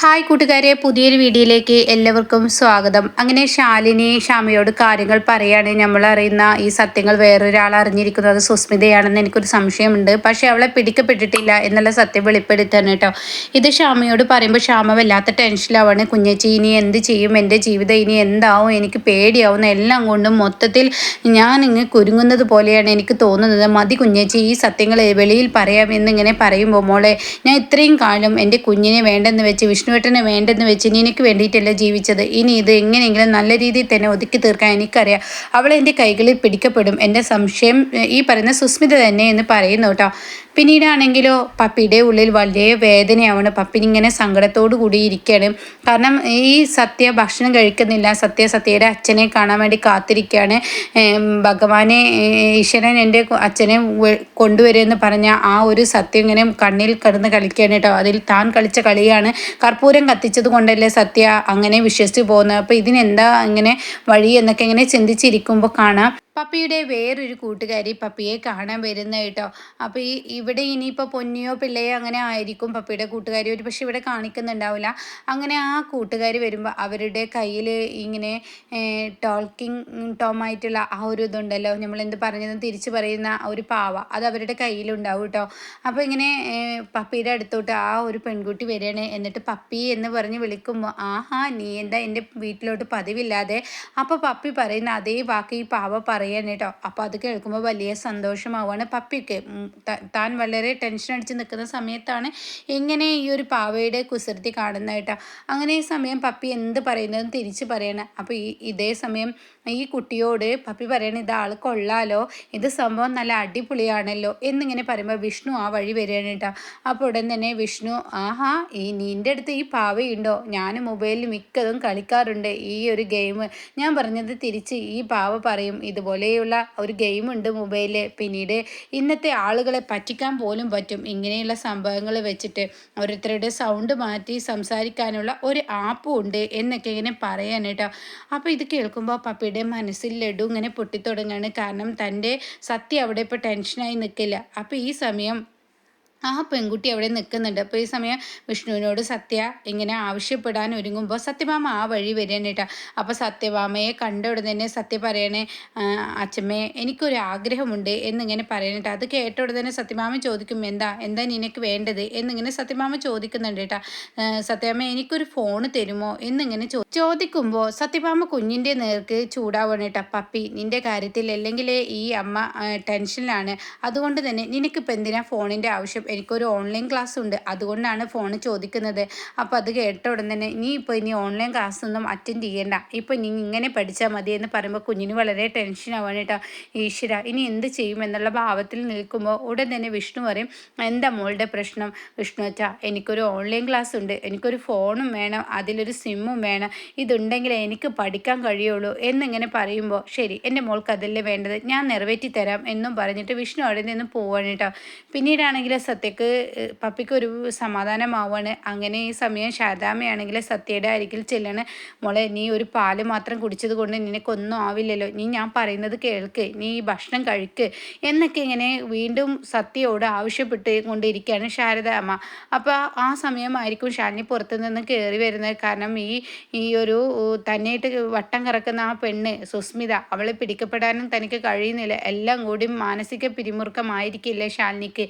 Hi കൂട്ടുകാരെ പുതിയൊരു വീഡിയോയിലേക്ക് എല്ലാവർക്കും സ്വാഗതം. അങ്ങനെ ശാലിനി ഷാമിയോട് കാര്യങ്ങൾ പറയാണ്. നമ്മൾ അറിയുന്ന ഈ സത്യങ്ങൾ വേറൊരാൾ അറിഞ്ഞിരിക്കുന്നത് സുസ്മിതയാണെന്ന് എനിക്കൊരു സംശയമുണ്ട്. പക്ഷേ അവളെ പിടിക്കപ്പെട്ടിട്ടില്ല എന്നുള്ള സത്യം വെളിപ്പെടുത്താണ് കേട്ടോ. ഇത് ഷാമിയോട് പറയുമ്പോൾ ഷാമ വല്ലാത്ത ടെൻഷനിലാവാണ്. കുഞ്ഞച്ചി ഇനി എന്ത് ചെയ്യും? എന്റെ ജീവിതം ഇനി എന്താവും? എനിക്ക് പേടിയാവും. എല്ലാം കൊണ്ടും മൊത്തത്തിൽ ഞാൻ ഇങ്ങ് കുരുങ്ങുന്നത് പോലെയാണ് എനിക്ക് തോന്നുന്നത്. മതി കുഞ്ഞച്ചി ഈ സത്യങ്ങൾ വെളിയിൽ പറയാമെന്നിങ്ങനെ പറയുമ്പോൾ മോളെ ഞാൻ ഇത്രയും കാലം എന്റെ കുഞ്ഞിനെ വേണ്ടെന്ന് വെച്ച് വിഷ്ണുവേട്ടനെ വേണ്ടെന്ന് വെച്ച് നിനക്ക് വേണ്ടിയിട്ടല്ല ജീവിച്ചത്? ഇനി ഇത് എങ്ങനെയെങ്കിലും നല്ല രീതിയിൽ തന്നെ ഒതുക്കി തീർക്കാൻ എനിക്കറിയാം. അവൾ എന്റെ കൈകളിൽ പിടിക്കപ്പെടും. എന്റെ സംശയം ഈ പറയുന്ന സുസ്മിത തന്നെ എന്ന് പറയുന്നു കേട്ടോ. പിന്നീടാണെങ്കിലോ പപ്പിയുടെ ഉള്ളിൽ വലിയ വേദനയാവണം. പപ്പിനിങ്ങനെ സങ്കടത്തോടു കൂടി ഇരിക്കുകയാണ് കാരണം ഈ സത്യ ഭക്ഷണം കഴിക്കുന്നില്ല. സത്യ സത്യയുടെ അച്ഛനെ കാണാൻ വേണ്ടി കാത്തിരിക്കുകയാണ് ഭഗവാനെ ഈശ്വരൻ എന്റെ അച്ഛനെ കൊണ്ടുവരുമെന്ന് പറഞ്ഞ ആ ഒരു സത്യം ഇങ്ങനെ കണ്ണിൽ കിടന്ന് കളിക്കുകയാണ് കേട്ടോ. അതിൽ താൻ കളിച്ച കളിയാണ്. കർപ്പൂരം കത്തിച്ചത് കൊണ്ടല്ലേ സത്യ അങ്ങനെ വിശ്വസിച്ച് പോകുന്നത്? അപ്പോൾ ഇതിനെന്താ ഇങ്ങനെ വഴി എന്നൊക്കെ ഇങ്ങനെ ചിന്തിച്ചിരിക്കുമ്പോൾ കാണാം. പപ്പിയുടെ വേറൊരു കൂട്ടുകാരി പപ്പിയെ കാണാൻ വരുന്ന കേട്ടോ. അപ്പോൾ ഈ ഇവിടെ ഇനിയിപ്പോൾ പൊന്നിയോ പിള്ളയോ അങ്ങനെ ആയിരിക്കും പപ്പിയുടെ കൂട്ടുകാരി. ഒരു പക്ഷെ ഇവിടെ കാണിക്കുന്നുണ്ടാവില്ല. അങ്ങനെ ആ കൂട്ടുകാരി വരുമ്പോൾ അവരുടെ കയ്യിൽ ഇങ്ങനെ ടോൾക്കിംഗ് ടോമായിട്ടുള്ള ആ ഒരു ഇതുണ്ടല്ലോ. നമ്മൾ എന്ത് പറഞ്ഞതെന്ന് തിരിച്ച് പറയുന്ന ഒരു പാവ. അത് അവരുടെ കയ്യിലുണ്ടാവും കേട്ടോ. അപ്പോൾ ഇങ്ങനെ പപ്പിയുടെ അടുത്തോട്ട് ആ ഒരു പെൺകുട്ടി വരികയാണ്. എന്നിട്ട് പപ്പി എന്ന് പറഞ്ഞ് വിളിക്കുമ്പോൾ ആഹാ നീ എന്താ എന്റെ വീട്ടിലോട്ട് പതിവില്ലാതെ? അപ്പോൾ പപ്പി പറയുന്ന അതേ വാക്ക് ഈ പാവ പറയും. പറയാണ് കേട്ടോ. അപ്പോൾ അത് കേൾക്കുമ്പോൾ വലിയ സന്തോഷമാവുകയാണ് പപ്പിക്ക്. താൻ വളരെ ടെൻഷൻ അടിച്ച് നിൽക്കുന്ന സമയത്താണ് ഇങ്ങനെ ഈ ഒരു പാവയുടെ കുസൃതി കാണുന്നത് കേട്ടോ. അങ്ങനെ ഈ സമയം പപ്പി എന്ത് പറയുന്നതും തിരിച്ച് പറയണം. അപ്പോൾ ഈ ഇതേ സമയം ഈ കുട്ടിയോട് പപ്പി പറയണ ഇത് ആൾ കൊള്ളാലോ ഇത് സംഭവം നല്ല അടിപൊളിയാണല്ലോ എന്നിങ്ങനെ പറയുമ്പോൾ വിഷ്ണു ആ വഴി വരികയാണ് കേട്ടോ. അപ്പോൾ ഉടൻ തന്നെ വിഷ്ണു ആഹാ ഈ നിന്റെ അടുത്ത് ഈ പാവയുണ്ടോ? ഞാൻ മൊബൈലിൽ മിക്കതും കളിക്കാറുണ്ട് ഈ ഒരു ഗെയിം ഞാൻ പറഞ്ഞത് തിരിച്ച് ഈ പാവ പറയും ഇതുപോലെയുള്ള ഒരു ഗെയിമുണ്ട് മൊബൈലിൽ പിന്നീട് ഇന്നത്തെ ആളുകളെ പറ്റിക്കാൻ പോലും പറ്റും. ഇങ്ങനെയുള്ള സംഭവങ്ങൾ വെച്ചിട്ട് ഓരോരുത്തരുടെ സൗണ്ട് മാറ്റി സംസാരിക്കാനുള്ള ഒരു ആപ്പും ഉണ്ട് എന്നൊക്കെ ഇങ്ങനെ പറയാൻ കേട്ടോ. അപ്പോൾ ഇത് കേൾക്കുമ്പോൾ പപ്പിയുടെ മനസ്സിൽ ലഡു ഇങ്ങനെ പൊട്ടിത്തുടങ്ങാണ്. കാരണം തന്റെ സത്യം അവിടെ ഇപ്പോൾ ടെൻഷനായി നിൽക്കില്ല. അപ്പോൾ ഈ സമയം ആ പെൺകുട്ടി അവിടെ നിൽക്കുന്നുണ്ട്. അപ്പോൾ ഈ സമയം വിഷ്ണുവിനോട് സത്യ ഇങ്ങനെ ആവശ്യപ്പെടാൻ ഒരുങ്ങുമ്പോൾ സത്യഭാമ ആ വഴി വരികയാണ് അപ്പോൾ സത്യഭാമയെ കണ്ട ഉടനെ തന്നെ സത്യ പറയണേ അച്ഛമ്മേ എനിക്കൊരു ആഗ്രഹമുണ്ട് എന്നിങ്ങനെ പറയണേട്ടോ അത് കേട്ട ഉടനെ തന്നെ സത്യഭാമ ചോദിക്കും എന്താ എന്താ നിനക്ക് വേണ്ടത്? എന്നിങ്ങനെ സത്യഭാമ ചോദിക്കുന്നുണ്ട് കേട്ടോ. സത്യഭാമ എനിക്കൊരു ഫോൺ തരുമോ? എന്നിങ്ങനെ ചോദിക്കുമ്പോൾ സത്യഭാമ കുഞ്ഞിന്റെ നേർക്ക് ചൂടാവണം കേട്ടോ. പപ്പി നിന്റെ കാര്യത്തിൽ അല്ലെങ്കിൽ ഈ അമ്മ ടെൻഷനിലാണ്. അതുകൊണ്ട് തന്നെ നിനക്കിപ്പോൾ എന്തിനാ ഫോണിന്റെ ആവശ്യം? എനിക്കൊരു ഓൺലൈൻ ക്ലാസ് ഉണ്ട്. അതുകൊണ്ടാണ് ഫോൺ ചോദിക്കുന്നത്. അപ്പോൾ അത് കേട്ട ഉടൻ തന്നെ നീ ഇപ്പോൾ ഇനി ഓൺലൈൻ ക്ലാസ് ഒന്നും അറ്റൻഡ് ചെയ്യേണ്ട. ഇപ്പോൾ നീ ഇങ്ങനെ പഠിച്ചാൽ മതി എന്ന് പറയുമ്പോൾ കുഞ്ഞിന് വളരെ ടെൻഷൻ ആവാണ് കേട്ടോ ഈശ്വര ഇനി എന്ത് ചെയ്യും? എന്നുള്ള ഭാവത്തിൽ നിൽക്കുമ്പോൾ ഉടൻ തന്നെ വിഷ്ണു പറയും എന്താ മോളുടെ പ്രശ്നം? വിഷ്ണു അച്ഛാ എനിക്കൊരു ഓൺലൈൻ ക്ലാസ് ഉണ്ട്. എനിക്കൊരു ഫോണും വേണം. അതിലൊരു സിമ്മും വേണം. ഇതുണ്ടെങ്കിൽ എനിക്ക് പഠിക്കാൻ കഴിയുള്ളൂ എന്നിങ്ങനെ പറയുമ്പോൾ ശരി എന്റെ മോൾക്ക് അതല്ലേ വേണ്ടത്? ഞാൻ നിറവേറ്റി തരാം എന്നും പറഞ്ഞിട്ട് വിഷ്ണു അവിടെ നിന്ന് പോവാണ് കേട്ടോ പിന്നീടാണെങ്കിൽ സത്യക്ക് പപ്പിക്ക് ഒരു സമാധാനമാവാണ്. അങ്ങനെ ഈ സമയം ശാരദാമ്മയാണെങ്കിൽ സത്യയുടെ അരികിൽ ചെല്ലണ്. മോളെ നീ ഒരു പാൽ മാത്രം കുടിച്ചത് കൊണ്ട് നിനക്കൊന്നും ആവില്ലല്ലോ. നീ ഞാൻ പറയുന്നത് കേൾക്ക്. നീ ഈ ഭക്ഷണം കഴിക്ക്. എന്നൊക്കെ ഇങ്ങനെ വീണ്ടും സത്യയോട് ആവശ്യപ്പെട്ട് കൊണ്ടിരിക്കുകയാണ് ശാരദാമ്മ. അപ്പോൾ ആ സമയമായിരിക്കും ഷാനി പുറത്തു നിന്ന് കയറി വരുന്നത്. കാരണം ഈ ഈ ഒരു തന്നെയായിട്ട് വട്ടം കറക്കുന്ന ആ പെണ്ണ് സുസ്മിത അവളെ പിടിക്കപ്പെടാനും തനിക്ക് കഴിയുന്നില്ല. എല്ലാം കൂടി മാനസിക പിരിമുറുക്കമായിരിക്കില്ലേ ഷാലിനിക്ക്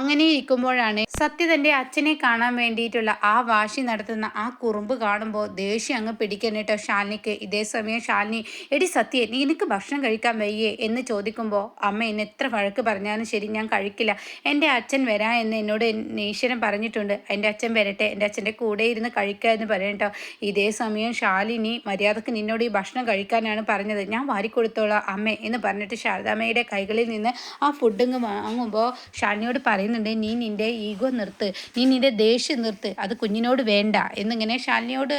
അങ്ങനെ ഇരിക്കുമ്പോഴാണ് സത്യ തന്റെ അച്ഛനെ കാണാൻ വേണ്ടിയിട്ടുള്ള ആ വാശി നടത്തുന്ന ആ കുറുമ്പ് കാണുമ്പോൾ ദേഷ്യം അങ്ങ് പിടിക്കണേട്ടോ ശാലിനിക്ക്. ഇതേ സമയം ഷാലിനി എടി സത്യേ നീ എനിക്ക് ഭക്ഷണം കഴിക്കാൻ വയ്യേ? എന്ന് ചോദിക്കുമ്പോൾ അമ്മ എന്നെ എത്ര വഴക്ക് പറഞ്ഞാലും ശരി ഞാൻ കഴിക്കില്ല. എന്റെ അച്ഛൻ വരാ എന്ന് എന്നോട് ഈശ്വരൻ പറഞ്ഞിട്ടുണ്ട്. എന്റെ അച്ഛൻ വരട്ടെ എന്റെ അച്ഛന്റെ കൂടെ ഇരുന്ന് കഴിക്കുക എന്ന് പറയട്ടോ ഇതേ സമയം ഷാലിനി മര്യാദയ്ക്ക് നിന്നോട് ഈ ഭക്ഷണം കഴിക്കാനാണ് പറഞ്ഞത്. ഞാൻ വാരിക്കൊടുത്തോളാം അമ്മ എന്ന് പറഞ്ഞിട്ട് ശാരദാമ്മയുടെ കൈകളിൽ നിന്ന് ആ ഫുഡിങ് വാങ്ങുമ്പോൾ ശാലിനിയോട് പറയുന്നുണ്ട് നീ നിന്റെ ഈഗോ നിർത്ത്. നീ നിന്റെ ദേഷ്യം നിർത്ത്. അത് കുഞ്ഞിനോട് വേണ്ട. എന്നിങ്ങനെ ശാലിനിയോട്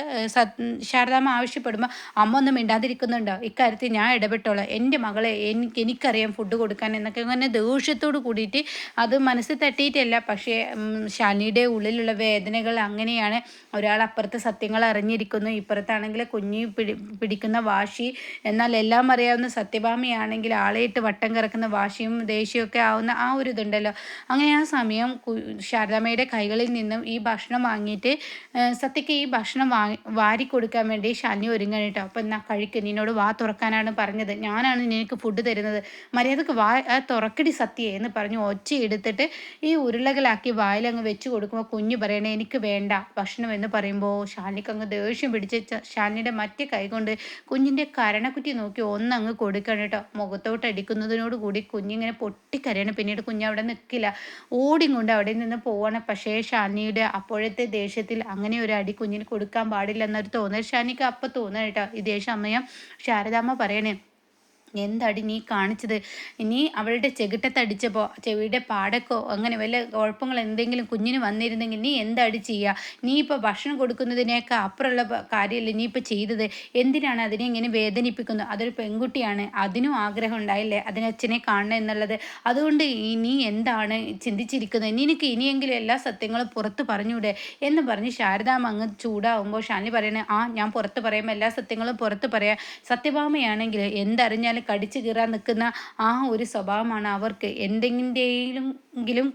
ശാരദാമ്മ ആവശ്യപ്പെടുമ്പോൾ അമ്മ ഒന്നും മിണ്ടാതിരിക്കുന്നുണ്ടോ? ഇക്കാര്യത്തിൽ ഞാൻ ഇടപെട്ടോളാം. എന്റെ മകളെ എനിക്ക് എനിക്കറിയാം ഫുഡ് കൊടുക്കാൻ എന്നൊക്കെ അങ്ങനെ ദേഷ്യത്തോട് കൂടിയിട്ട് അത് മനസ്സിൽ തട്ടിയിട്ടല്ല. പക്ഷേ ശാലിനിയുടെ ഉള്ളിലുള്ള വേദനകൾ അങ്ങനെയാണ്. ഒരാൾ അപ്പുറത്ത് സത്യങ്ങൾ അറിഞ്ഞിരിക്കുന്നു. ഇപ്പുറത്താണെങ്കിൽ കുഞ്ഞി പിടി പിടിക്കുന്ന വാശി. എന്നാൽ എല്ലാം അറിയാവുന്ന സത്യഭാമയാണെങ്കിൽ ആളെയിട്ട് വട്ടം കറക്കുന്ന വാശിയും ദേഷ്യമൊക്കെ ആവുന്ന ആ ഒരു ഇതുണ്ടല്ലോ. അങ്ങനെ ആ സമയം സമയം ശാരദാമ്മയുടെ കൈകളിൽ നിന്നും ഈ ഭക്ഷണം വാങ്ങിയിട്ട് സത്യയ്ക്ക് ഈ ഭക്ഷണം വാങ്ങി വാരി കൊടുക്കാൻ വേണ്ടി ശാലിനി ഒരുങ്ങണം കേട്ടോ. അപ്പം എന്നാ കഴിക്ക് നിന്നോട് വാ തുറക്കാനാണ് പറഞ്ഞത്. ഞാനാണ് നിനക്ക് ഫുഡ് തരുന്നത്. മര്യാദയ്ക്ക് വാ തുറക്കടി സത്യ എന്ന് പറഞ്ഞു ഒച്ച എടുത്തിട്ട് ഈ ഉരുളകളാക്കി വായിലങ്ങ് വെച്ച് കൊടുക്കുമ്പോൾ കുഞ്ഞ് പറയണേ എനിക്ക് വേണ്ട ഭക്ഷണം എന്ന് പറയുമ്പോൾ ശാലിനിക്ക് അങ്ങ് ദേഷ്യം പിടിച്ച് ശാലിനിയുടെ മറ്റേ കൈ കൊണ്ട് കുഞ്ഞിന്റെ കരണക്കുറ്റി നോക്കി ഒന്നങ്ങ് കൊടുക്കണം കേട്ടോ. മുഖത്തോട്ട് അടിക്കുന്നതിനോട് കൂടി കുഞ്ഞിങ്ങനെ പൊട്ടിക്കരയണം. പിന്നീട് കുഞ്ഞ് അവിടെ നിൽക്കില്ല ഓടിയും കൊണ്ട് അവിടെ നിന്ന് പോവാണ്. പക്ഷേ ഷാനിയുടെ അപ്പോഴത്തെ ദേഷ്യത്തിൽ അങ്ങനെ ഒരു അടി കുഞ്ഞിന് കൊടുക്കാൻ പാടില്ല എന്നൊരു തോന്നൽ ഷാനിക്ക് അപ്പം തോന്നണം കേട്ടോ. ഇതേ സമയം ശാരദാമ്മ പറയണേ എന്താടി നീ കാണിച്ചത്? നീ അവളുടെ ചെകിട്ടത്തടിച്ചപ്പോൾ ചെവിയുടെ പാടക്കോ അങ്ങനെ വല്ല കുഴപ്പങ്ങൾ എന്തെങ്കിലും കുഞ്ഞിന് വന്നിരുന്നെങ്കിൽ നീ എന്താടി ചെയ്യുക നീ ഇപ്പോൾ ഭക്ഷണം കൊടുക്കുന്നതിനേക്കാൾ അപ്പുറമുള്ള കാര്യമല്ലേ നീ ഇപ്പോൾ ചെയ്തത്? എന്തിനാണ് അതിനെ ഇങ്ങനെ വേദനിപ്പിക്കുന്നത്? അതൊരു പെൺകുട്ടിയാണ്. അതിനും ആഗ്രഹം ഉണ്ടായില്ലേ അതിനെ അച്ഛനെ കാണണം എന്നുള്ളത്? അതുകൊണ്ട് നീ എന്താണ് ചിന്തിച്ചിരിക്കുന്നത്? നിനക്ക് ഇനിയെങ്കിലും എല്ലാ സത്യങ്ങളും പുറത്ത് പറഞ്ഞൂടെ? എന്ന് പറഞ്ഞ് ശാരദാമ്മ അങ്ങ് ചൂടാവുമ്പോൾ ഷാനി പറയണേ ആ ഞാൻ പുറത്ത് പറയുമ്പോൾ എല്ലാ സത്യങ്ങളും പുറത്ത് പറയാം. സത്യഭാമയാണെങ്കിൽ എന്തറിഞ്ഞാലും കടിച്ചു കീറാൻ നിൽക്കുന്ന ആ ഒരു സ്വഭാവമാണ് അവർക്ക്. എന്തെങ്കിലും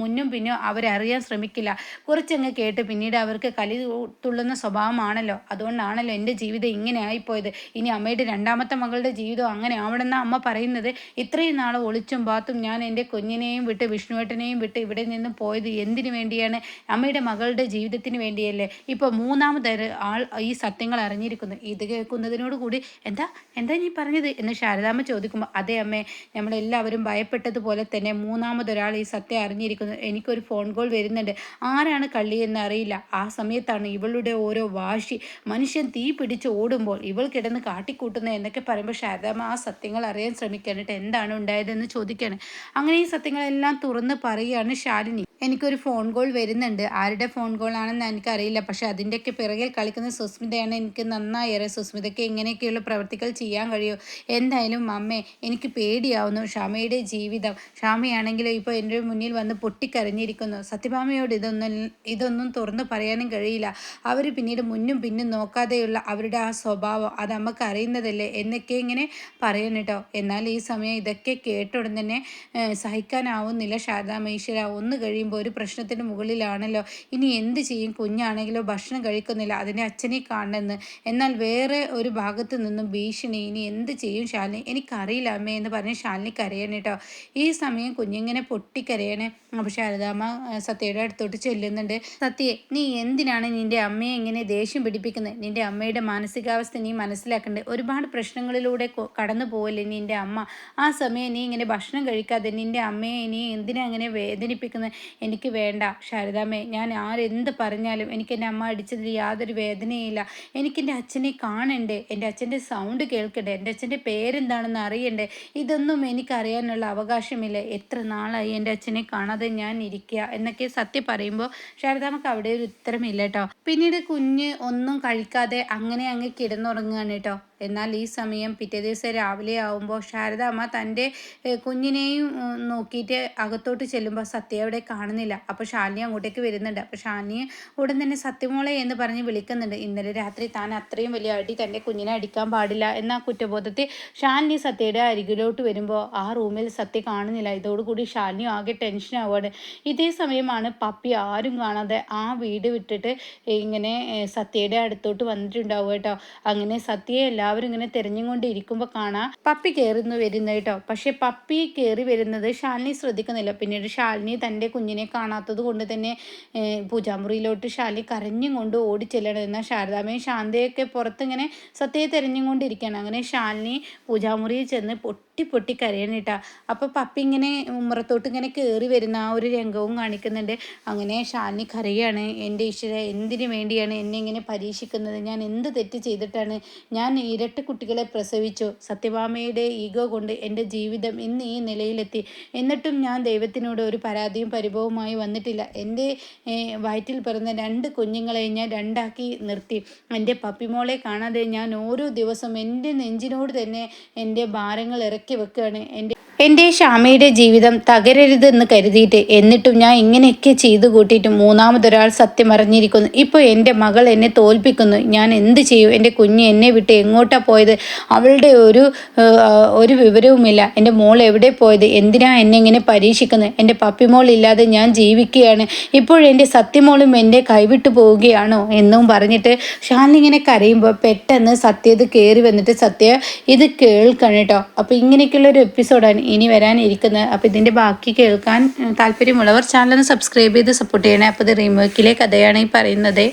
മുന്നും പിന്നും അവരറിയാൻ ശ്രമിക്കില്ല. കുറച്ചങ്ങ് കേട്ട് പിന്നീട് അവർക്ക് കലി തുള്ളുന്ന സ്വഭാവമാണല്ലോ. അതുകൊണ്ടാണല്ലോ എന്റെ ജീവിതം ഇങ്ങനെ ആയിപ്പോയത്. ഇനി അമ്മയുടെ രണ്ടാമത്തെ മകളുടെ ജീവിതം അങ്ങനെ ആവണമെന്ന അമ്മ പറയുന്നത്. ഇത്രയും നാൾ ഒളിച്ചും പാത്തും ഞാൻ എന്റെ കുഞ്ഞിനെയും വിട്ട് വിഷ്ണുവേട്ടനെയും വിട്ട് ഇവിടെ നിന്നും പോയത് എന്തിനു വേണ്ടിയാണ്? അമ്മയുടെ മകളുടെ ജീവിതത്തിന് വേണ്ടിയല്ലേ? ഇപ്പോൾ മൂന്നാമതൊരു ആൾ ഈ സത്യങ്ങൾ അറിഞ്ഞിരിക്കുന്നു. ഇത് കേൾക്കുന്നതിനോട് കൂടി എന്താ? എന്താ നീ പറഞ്ഞത്? എന്ന് ശാരദാമ്മ ചോദിക്കുമ്പോൾ അതേ അമ്മേ നമ്മളെല്ലാവരും ഭയപ്പെട്ടതുപോലെ തന്നെ മൂന്നാമതൊരാൾ ഈ സത്യം അറിഞ്ഞിരിക്കുന്നു. എനിക്കൊരു ഫോൺ കോൾ വരുന്നുണ്ട്. ആരാണ് കള്ളി എന്ന് അറിയില്ല. ആ സമയത്താണ് ഇവളുടെ ഓരോ വാശി. മനുഷ്യൻ തീ പിടിച്ച് ഓടുമ്പോൾ ഇവൾ കിടന്ന് കാട്ടിക്കൂട്ടുന്നത് എന്നൊക്കെ പറയുമ്പോൾ ശാരദാമ്മ ആ സത്യങ്ങൾ അറിയാൻ ശ്രമിക്കാനായിട്ട് എന്താണ് ഉണ്ടായതെന്ന് ചോദിക്കുകയാണ് അങ്ങനെ ഈ സത്യങ്ങളെല്ലാം തുറന്ന് പറയുകയാണ് ശാലിനി. എനിക്കൊരു ഫോൺ കോൾ വരുന്നുണ്ട്. ആരുടെ ഫോൺ കോൾ ആണെന്ന് എനിക്കറിയില്ല. പക്ഷേ അതിന്റെയൊക്കെ പിറകിൽ കളിക്കുന്ന സുസ്മിതയാണ് എനിക്ക് നന്നായേറെ. സുസ്മിതയ്ക്ക് ഇങ്ങനെയൊക്കെയുള്ള പ്രവർത്തികൾ ചെയ്യാൻ കഴിയും. എന്തായാലും അമ്മേ എനിക്ക് പേടിയാവുന്നു. ഷാമയുടെ ജീവിതം. ഷാമയാണെങ്കിൽ ഇപ്പോൾ എന്റെ മുന്നിൽ വന്ന് പൊട്ടിക്കരഞ്ഞിരിക്കുന്നു. സത്യഭാമയോട് ഇതൊന്നും ഇതൊന്നും തുറന്നു പറയാനും കഴിയില്ല. അവർ പിന്നീട് മുന്നും പിന്നും നോക്കാതെയുള്ള അവരുടെ ആ സ്വഭാവം. അത് നമുക്ക് അറിയുന്നതല്ലേ? എന്നൊക്കെ ഇങ്ങനെ പറയണം കേട്ടോ. എന്നാൽ ഈ സമയം ഇതൊക്കെ കേട്ടുടൻ തന്നെ സഹിക്കാനാവുന്നില്ല. ശാരദാ മഹീശ്വര ഒന്ന് കഴിയുമ്പോൾ ഒരു പ്രശ്നത്തിന് മുകളിലാണല്ലോ. ഇനി എന്ത് ചെയ്യും? കുഞ്ഞാണെങ്കിലോ ഭക്ഷണം കഴിക്കുന്നില്ല. അതിനെ അച്ഛനെ കാണണമെന്ന്. എന്നാൽ വേറെ ഒരു ഭാഗത്ത് നിന്നും ഭീഷണി ഇനി എന്ത് ചെയ്യും ശാലിനി? എനിക്കറിയില്ല അമ്മേ എന്ന് പറഞ്ഞ് ശാലിനി കരയണം കേട്ടോ. ഈ സമയം കുഞ്ഞിങ്ങനെ പൊട്ടിക്കരയണേ. അപ്പോൾ ശാരദാമ്മ സത്യയുടെ അടുത്തോട്ട് ചെല്ലുന്നുണ്ട്. സത്യയെ നീ എന്തിനാണ് നിന്റെ അമ്മയെ ഇങ്ങനെ ദേഷ്യം പിടിപ്പിക്കുന്നത്? നിന്റെ അമ്മയുടെ മാനസികാവസ്ഥ നീ മനസ്സിലാക്കണ്ടേ. ഒരുപാട് പ്രശ്നങ്ങളിലൂടെ കടന്നു പോകല്ലേ നിന്റെ അമ്മ? ആ സമയം നീ ഇങ്ങനെ ഭക്ഷണം കഴിക്കാതെ നിന്റെ അമ്മയെ നീ എന്തിനാ അങ്ങനെ വേദനിപ്പിക്കുന്നത്? എനിക്ക് വേണ്ട. ശാരദാമ്മേ ഞാൻ ആരെന്ത് പറഞ്ഞാലും എനിക്ക് എന്റെ അമ്മ അടിച്ചതിൽ യാതൊരു വേദനയില്ല എനിക്ക് എന്റെ അച്ഛനെ കാണണ്ടേ? എന്റെ അച്ഛന്റെ സൗണ്ട് കേൾക്കണ്ടേ? എന്റെ അച്ഛന്റെ പേരെന്താണെന്ന് അറിയണ്ടേ? ഇതൊന്നും എനിക്കറിയാനുള്ള അവകാശമില്ല. എത്ര നാളായി എന്റെ അച്ഛനെ കാണാതെ ഞാൻ ഇരിക്കുക എന്നൊക്കെ സത്യം പറയുമ്പോൾ ശാരദാമ്മക്ക് അവിടെ ഒരു ഉത്തരമില്ല കേട്ടോ പിന്നീട് കുഞ്ഞ് ഒന്നും കഴിക്കാതെ അങ്ങനെ അങ്ങ് കിടന്നുറങ്ങുകയാണ് കേട്ടോ എന്നാൽ ഈ സമയം പിറ്റേ ദിവസം രാവിലെ ആവുമ്പോൾ ശാരദാമ്മ തന്റെ കുഞ്ഞിനെയും നോക്കിയിട്ട് അകത്തോട്ട് ചെല്ലുമ്പോൾ സത്യ അവിടെ കാണുന്നില്ല. അപ്പോൾ ഷാനി അങ്ങോട്ടേക്ക് വരുന്നുണ്ട്. അപ്പോൾ ഷാനി ഉടൻ തന്നെ സത്യമോളെ എന്ന് പറഞ്ഞ് വിളിക്കുന്നുണ്ട്. ഇന്നലെ രാത്രി താൻ അത്രയും വലിയ അടി തന്റെ കുഞ്ഞിനെ അടിക്കാൻ പാടില്ല എന്ന കുറ്റബോധത്തിൽ ഷാനി സത്യയുടെ അരികിലോട്ട് വരുമ്പോൾ ആ റൂമിൽ സത്യ കാണുന്നില്ല. ഇതോടുകൂടി ഷാലിനി ആകെ ടെൻഷൻ ആവുകയാണ്. ഇതേ സമയമാണ് പപ്പി ആരും കാണാതെ ആ വീട് വിട്ടിട്ട് ഇങ്ങനെ സത്യയുടെ അടുത്തോട്ട് വന്നിട്ടുണ്ടാവുക കേട്ടോ. അങ്ങനെ സത്യയെ എല്ലാവരും ഇങ്ങനെ തിരഞ്ഞുകൊണ്ട് ഇരിക്കുമ്പോൾ കാണാം. പപ്പി കയറുന്നു വരുന്നത് കേട്ടോ. പക്ഷെ പപ്പി കയറി വരുന്നത് ശാലിനി ശ്രദ്ധിക്കുന്നില്ല. പിന്നീട് ശാലിനി തന്റെ കുഞ്ഞിനെ കാണാത്തത് കൊണ്ട് തന്നെ പൂജാമുറിയിലോട്ട് ശാലിനി കരഞ്ഞും കൊണ്ട് ഓടി ചെല്ലണം എന്നാൽ ശാരദാമ്മയും ശാന്തയൊക്കെ പുറത്തിങ്ങനെ സത്യയെ തിരഞ്ഞും കൊണ്ടിരിക്കുകയാണ് അങ്ങനെ ശാലിനി പൂജാമുറിയിൽ ചെന്ന് പൊട്ടി പൊട്ടി കരയണിട്ടാ അപ്പോൾ പപ്പി ഇങ്ങനെ ഉമ്മറത്തോട്ട് ഇങ്ങനെ കയറി വരുന്ന ആ ഒരു രംഗവും കാണിക്കുന്നുണ്ട്. അങ്ങനെ ഷാലിനി കരയാണ്. എന്റെ ഈശ്വര എന്തിനു വേണ്ടിയാണ് എന്നെ ഇങ്ങനെ പരീക്ഷിക്കുന്നത്? ഞാൻ എന്ത് തെറ്റ് ചെയ്തിട്ടാണ്? ഞാൻ ഇരട്ട കുട്ടികളെ പ്രസവിച്ചു. സത്യഭാമയുടെ ഈഗോ കൊണ്ട് എന്റെ ജീവിതം ഇന്ന് ഈ നിലയിലെത്തി. എന്നിട്ടും ഞാൻ ദൈവത്തിനോട് ഒരു പരാതിയും പരിഭവവുമായി വന്നിട്ടില്ല. എന്റെ വയറ്റിൽ പിറന്ന രണ്ട് കുഞ്ഞുങ്ങളെ ഞാൻ രണ്ടാക്കി നിർത്തി. എന്റെ പപ്പിമോളെ കാണാതെ ഞാൻ ഓരോ ദിവസം എന്റെ നെഞ്ചിനോട് തന്നെ എന്റെ ഭാരങ്ങൾ ഇറക്കി വെക്കുകയാണ് എന്റെ എന്റെ ഷാമയുടെ ജീവിതം തകരരുതെന്ന് കരുതിയിട്ട് എന്നിട്ടും ഞാൻ ഇങ്ങനെയൊക്കെ ചെയ്തു കൂട്ടിയിട്ട് മൂന്നാമതൊരാൾ സത്യം അറിഞ്ഞിരിക്കുന്നു. ഇപ്പോൾ എന്റെ മകൾ എന്നെ തോൽപ്പിക്കുന്നു. ഞാൻ എന്ത് ചെയ്യും? എന്റെ കുഞ്ഞ് എന്നെ വിട്ട് എങ്ങോട്ടാണ് പോയത്? അവളുടെ ഒരു ഒരു വിവരവുമില്ല. എന്റെ മോൾ എവിടെ പോയത്? എന്തിനാ എന്നെ ഇങ്ങനെ പരീക്ഷിക്കുന്നത്? എന്റെ പപ്പിമോൾ ഇല്ലാതെ ഞാൻ ജീവിക്കുകയാണ്. ഇപ്പോഴെന്റെ സത്യമോളും എന്റെ കൈവിട്ടു പോവുകയാണോ എന്നും പറഞ്ഞിട്ട് ഷാലിനി ഇങ്ങനെ കരയുമ്പോൾ പെട്ടെന്ന് സത്യത് കയറി വന്നിട്ട് സത്യ ഇത് കേൾക്കണം കേട്ടോ. അപ്പോൾ ഇങ്ങനെയൊക്കെയുള്ളൊരു എപ്പിസോഡാണ് ഇനി വരാനിരിക്കുന്നത് അപ്പോൾ ഇതിന്റെ ബാക്കി കേൾക്കാൻ താല്പര്യമുള്ളവർ ചാനൽ സബ്സ്ക്രൈബ് ചെയ്ത് സപ്പോർട്ട് ചെയ്യണേ. അപ്പോൾ ഇത് റീമേക്കിലെ കഥയാണ് ഈ പറയുന്നത്.